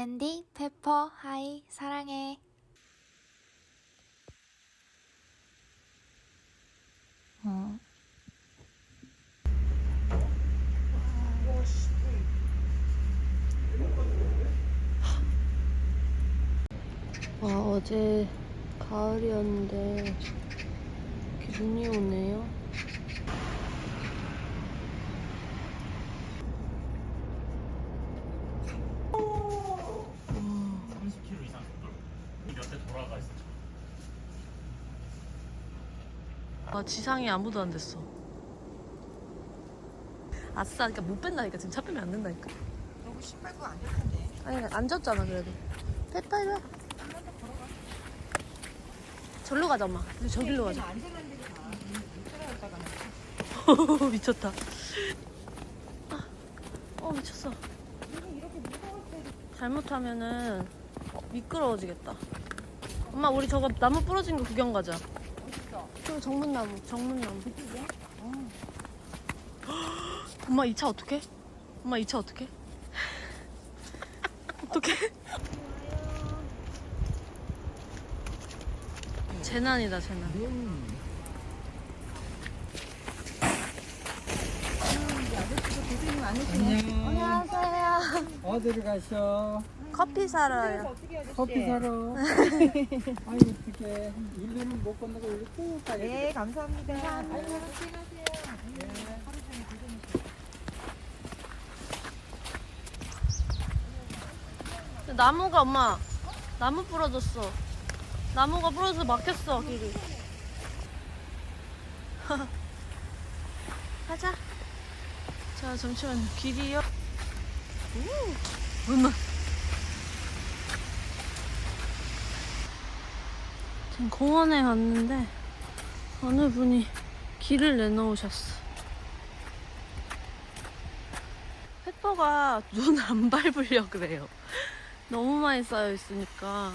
브랜디, 페퍼, 하이, 사랑해. 어. 와 어제 가을이었는데 눈이 오네요. 와, 30km 이상 몇대 돌아가 있어. 아 지상에 아무도 안 됐어. 아싸, 그러니까 못 뺀다니까 지금 차 빼면 안 된다니까. 너무 신발도 안될 텐데. 아니 앉았잖아 그래도. 페파 이리 와. 절로 가자 엄마. 우리 저길로 가자. 안전한 데로 가. 따라갔다가 미쳤다. 아, 어 미쳤어. 잘못하면은 어, 미끄러워지겠다. 엄마 우리 저거 나무 부러진 거 구경 가자. 어딨어? 저 정문나무, 정문나무. 엄마 이 차 어떡해? 엄마 이 차 어떡해? 어떡해? 재난이다 재난. 많으시네. 안녕하세요. 어디로 가셔? 커피 사러요. 커피 사러. 아이 어떻게 일루는 못 건너고 여기 쭉 가야 돼. 네, 감사합니다. 아이고, 나무가 엄마 나무 부러졌어. 나무가 부러져서 막혔어 길이. 가자. 자 잠시만 길이요. 오, 엄마. 지금 공원에 왔는데 어느 분이 길을 내놓으셨어. 페퍼가 눈 안 밟으려 그래요. 너무 많이 쌓여 있으니까.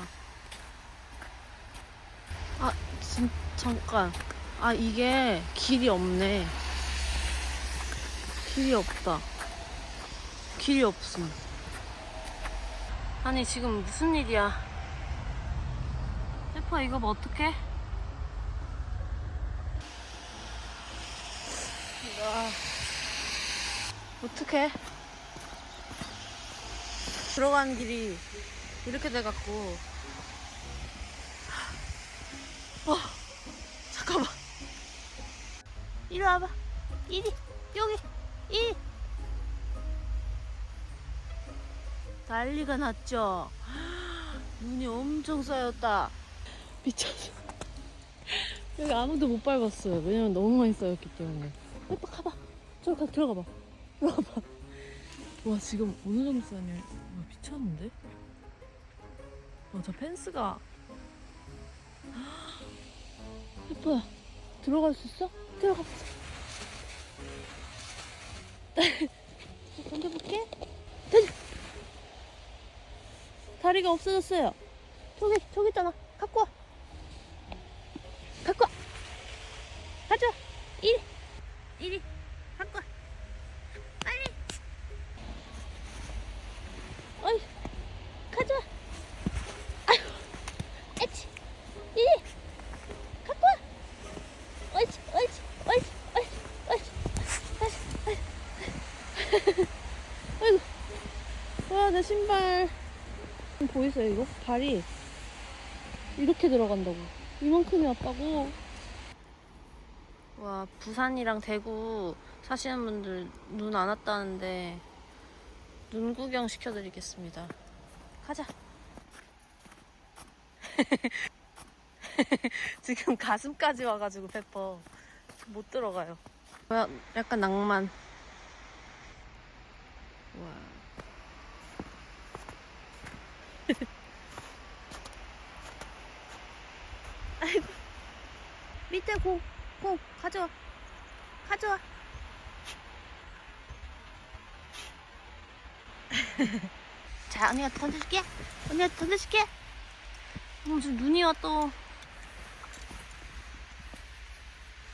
아, 진, 잠깐. 아, 이게 길이 없네. 길이 없다. 길이 없음. 아니, 지금 무슨 일이야. 페퍼, 이거 뭐 어떡해? 아, 어떡해? 들어가는 길이 이렇게 돼갖고. 어 잠깐만. 이리 와봐. 이리 여기 이 난리가 났죠? 눈이 엄청 쌓였다 미쳤어. 여기 아무도 못 밟았어요. 왜냐면 너무 많이 쌓였기 때문에. 빨리 가봐. 저기 가 들어가봐. 들어가봐. 와 지금 어느 정도 쌓냐? 와 미쳤는데? 와 저 펜스가. 예뻐야 들어갈 수 있어? 들어가 보자. 던져볼게. 던져. 다리가 없어졌어요. 저기 저기 있잖아. 갖고 와 갖고 와 가져 이리 이리 갖고 와 빨리 어이, 가져와. 아이고, 에치, 이리, 갖고 와. 옳지, 옳지, 옳지, 옳지, 옳지, 옳지, 옳지. 아이고, 와, 내 신발. 보이세요, 이거? 발이 이렇게 들어간다고. 이만큼이 왔다고. 와, 부산이랑 대구 사시는 분들 눈 안 왔다는데 눈 구경 시켜드리겠습니다. 가자. 지금 가슴까지 와가지고 페퍼 못 들어가요. 약간 낭만. 와. 아이고. 밑에 공, 고 가져 가져 자 언니가 던져줄게. 언니가 던져줄게. 어, 무슨 눈이 와 또.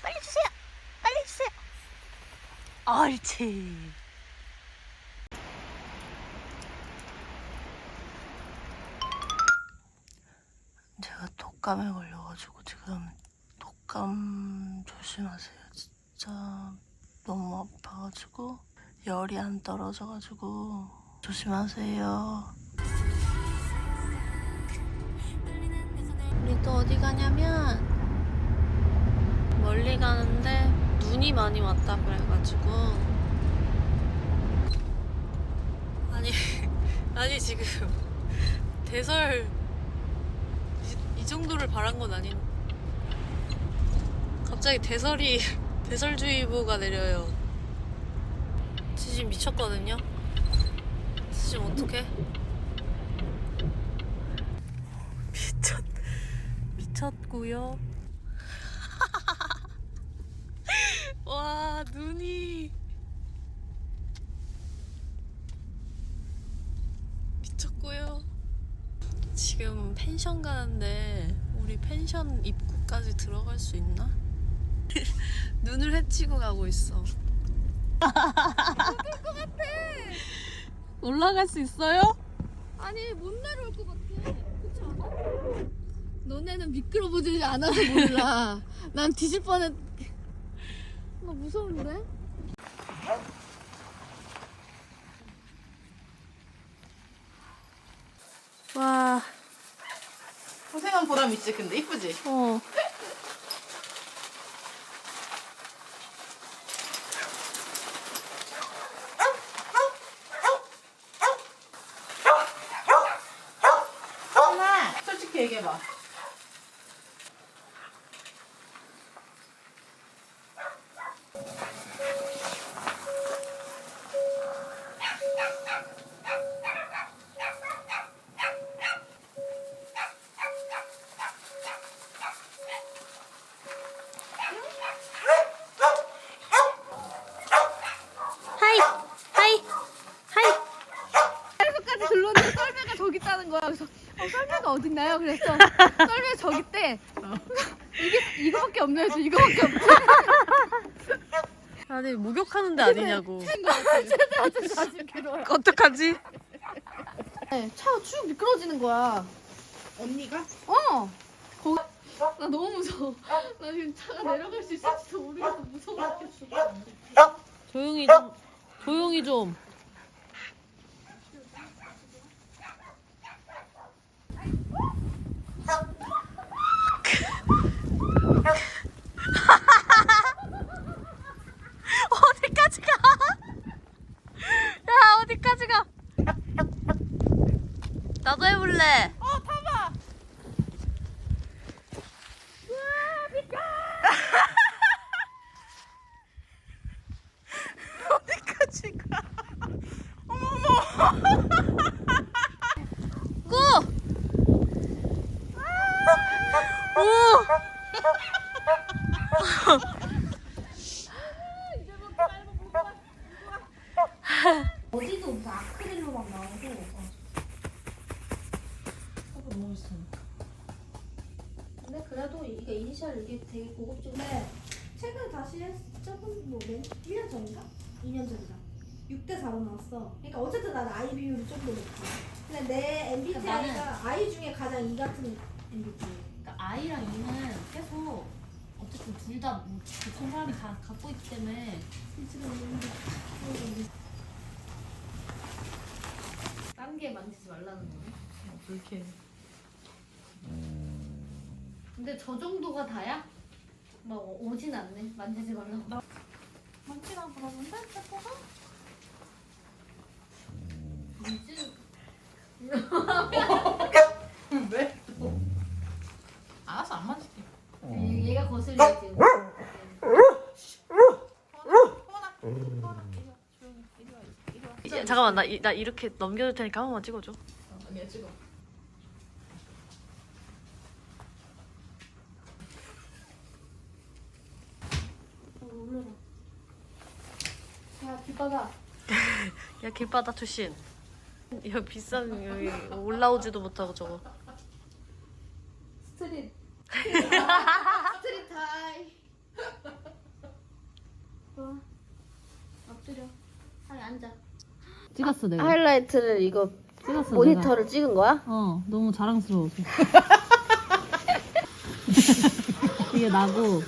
빨리 주세요. 빨리 주세요. 옳지. 제가 독감에 걸려가지고 지금 독감 조심하세요. 진짜 너무 아파가지고 열이 안 떨어져가지고 조심하세요. 우리 또 어디 가냐면 멀리 가는데 눈이 많이 왔다 그래가지고 아니 아니 지금 대설 이, 이 정도를 바란 건 아닌 갑자기 대설이 대설주의보가 내려요. 지금 미쳤거든요? 지금 어떡해? 미쳤 미쳤고요. 와 눈이. 미쳤고요. 지금 펜션 가는데 우리 펜션 입구까지 들어갈 수 있나? 눈을 헤치고 가고 있어. 못올 것 같아. 올라갈 수 있어요? 아니 못 내려올 것 같아. 그렇지 않아? 너네는 미끄러워지지 않아서 몰라. 난 뒤질 뻔했. 나 무서운데? 와, 고생한 보람 있지 근데 이쁘지? 어. 하나 솔직히 얘기해봐 하이, 하이, 하이. 까지 들렀는데 썰매가 저기 있다는 거야. 그래서 어, 썰매가 어딨나요? 그랬어. 썰매 저기 있대. 이게 이거밖에 없네요. 저 이거밖에 없대. 아니 목욕하는 데 아니냐고. 아주 자주 괴로워요. 어떡하지? 네, 차가 쭉 미끄러지는 거야. 언니가? 어. 거기 나 너무 무서워. 나 지금 차가 내려갈 수 있을지도 모르겠어. 무서워. 조용히 좀, 조용히 좀. 어디까지 가? 야, 어디까지 가? 나도 해볼래. 어, 타봐. 어디까지 가? 꾸! 오! 어디도 무슨 아크릴로 막 나오고. 근데 그래도 이게 이니셜 이게 되게 고급진데 최근 다시 했, 조금 뭐 몇, 1년 전인가? 2년 전인가? 6대 4로 나왔어. 그러니까 어쨌든 나는 아이 비율이 좀 더 높아. 근데 내 MBTI가 아이 중에 가장 이 같은 MBTI. 그러니까 아이랑 이는 계속 어쨌든 둘다 보통 사람이 다 갖고 있기 때문에 딴 게 만지지 말라는 거네. 그렇게 근데 저 정도가 다야? 막 오진 않네. 만지지 말라고. 만지나 그러는데 세포가? 만지 왜? 알았어 안 만질게 얘- 얘가 거슬리지. 야, 잠깐만, 나, 이- 나 이렇게 넘겨줄 테니까 한 번만 찍어줘. 언니가 찍어 야 뒷바다. 야, 길바닥 출신. 이거 비싼, 여기 올라오지도 못하고 저거. 스트릿. 스트릿 타이. 좋아. 엎드려. 하게 앉아. 찍었어 내가. 하이라이트를 이거 찍었어 모니터를 찍은 거야? 어 너무 자랑스러워서. 이게 나고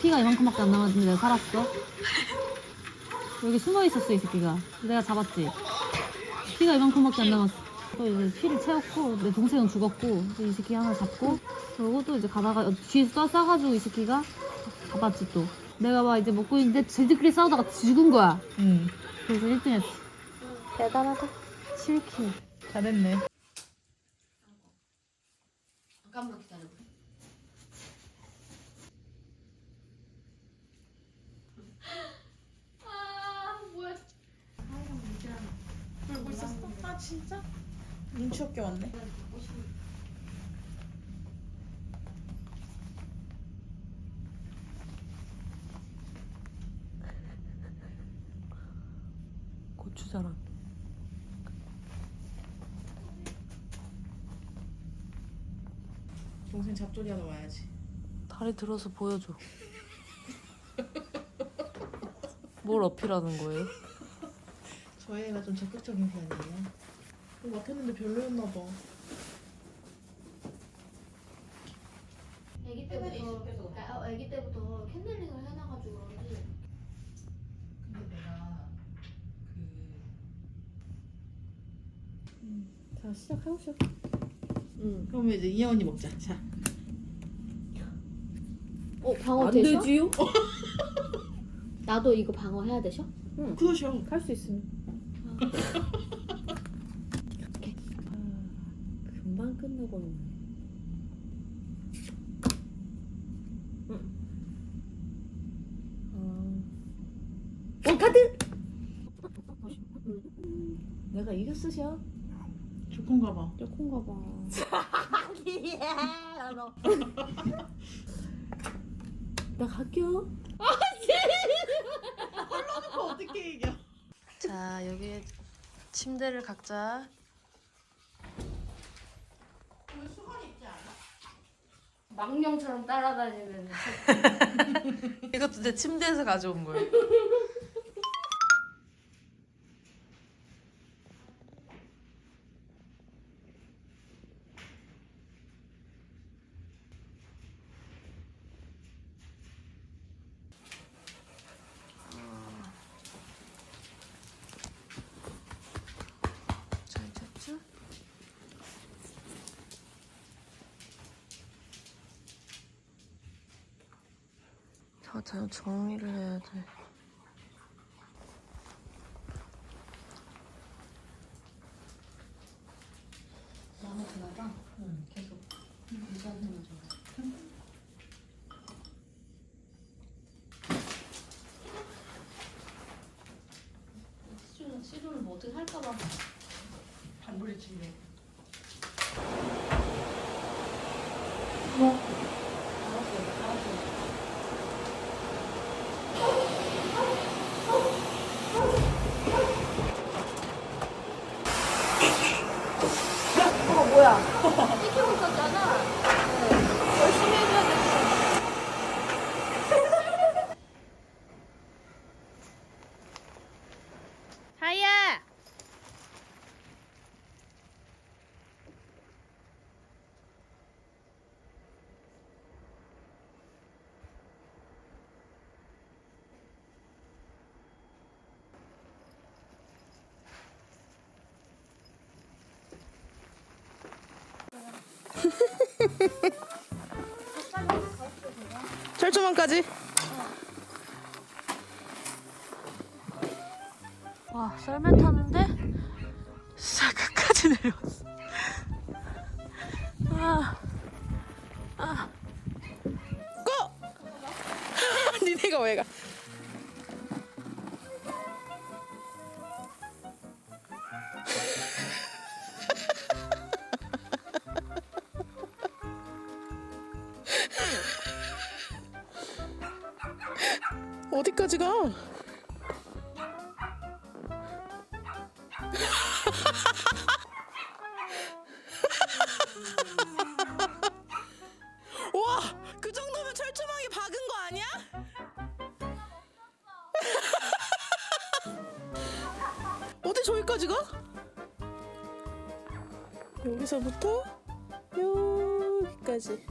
피가 이만큼밖에 안 남았는데 내가 살았어. 여기 숨어 있었어 이 새끼가. 내가 잡았지. 피가 이만큼밖에 안 남았어. 또 이제 피를 채웠고 내 동생은 죽었고 또이 새끼 하나 잡고 그러고 또 이제 가다가 뒤에서 떠 싸가지고 이 새끼가 잡았지 또. 내가 막 이제 먹고 있는데 쟤들끼리 싸우다가 죽은 거야. 응. 그래서 1등 했어. 대단하다. 7킬. 잘했네. 잠깐만 기다려봐. 울고 있었어? 아 진짜? 눈치 없게 왔네. 고추자랑. 동생 잡조리 하러 와야지. 다리 들어서 보여줘. 뭘 어필하는 거예요? 저희 애가 좀 적극적인 편이에요. 어, 맡았는데 별로였나 봐. 아기 때부터 아, 아기 때부터 캔들링을 해놔가지고 그런지 근데 내가 그. 자 시작해보시죠. 응. 그러면 이제 이혜 언니 먹자. 자. 어 방어 안 되셔? 되지요? 나도 이거 방어 해야 되셔? 그러셔. 할수 있으면. 금 방 끝나버리네. 어, 카드! 내가 이겼으셔. 조건가 봐. 조금가 봐. 나 갈게요. 어떻게 이겨? 자, 여기 침대를 각자. 망령처럼 따라다니는. 이것도 내 침대에서 가져온 거예요. 잘 잤죠? 다, 다 정리를 해야 돼. 마음에 드나 봐. 응, 계속. 유지한테만 줘. 시조는 뭐 어떻게 할까 봐. 반불이 치네. 찍히고 있었잖아 열심히 해줘야 돼 하이야! 철조망까지. 와, 썰매 타는데 진짜 끝까지 내려왔어. 어디까지 가? 와, 그 정도면 철조망이 박은 거 아니야? 어디 저기까지 가? 여기서부터 여기까지.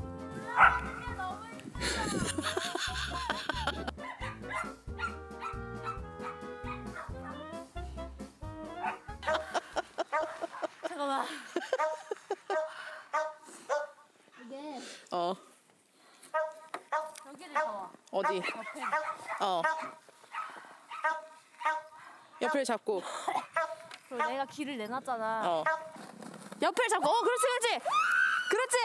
어디? 어 옆을 잡고 그리고 내가 길을 내놨잖아. 어 옆을 잡고 어 그렇지 그렇지 그렇지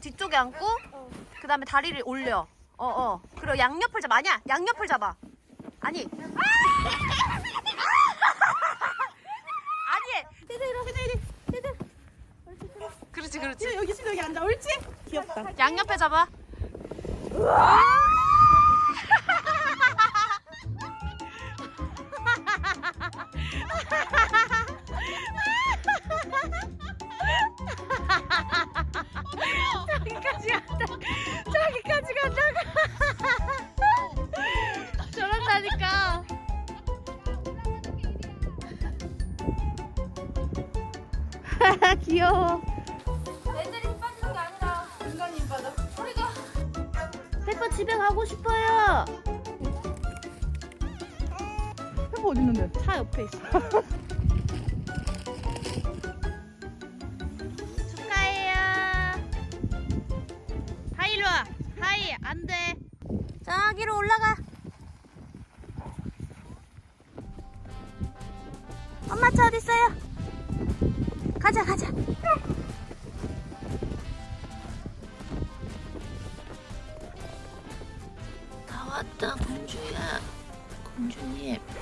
뒤쪽에 앉고 그 다음에 다리를 올려. 어 어. 그리고 양옆을 잡아. 아니야. 양옆을 잡아. 아니. 제대로 제대로 제대로. 그렇지 그렇지. 여기 있으면 여기 앉아. 옳지? 귀엽다. 양옆에 잡아. 저기 가고 싶어요. 페퍼 어디 있는데? 차 옆에 있어. 축하해요. 하이 일로 와. 하이 안 돼. 저기로 올라가. 엄마 차 어디 있어요? 가자 가자. 공주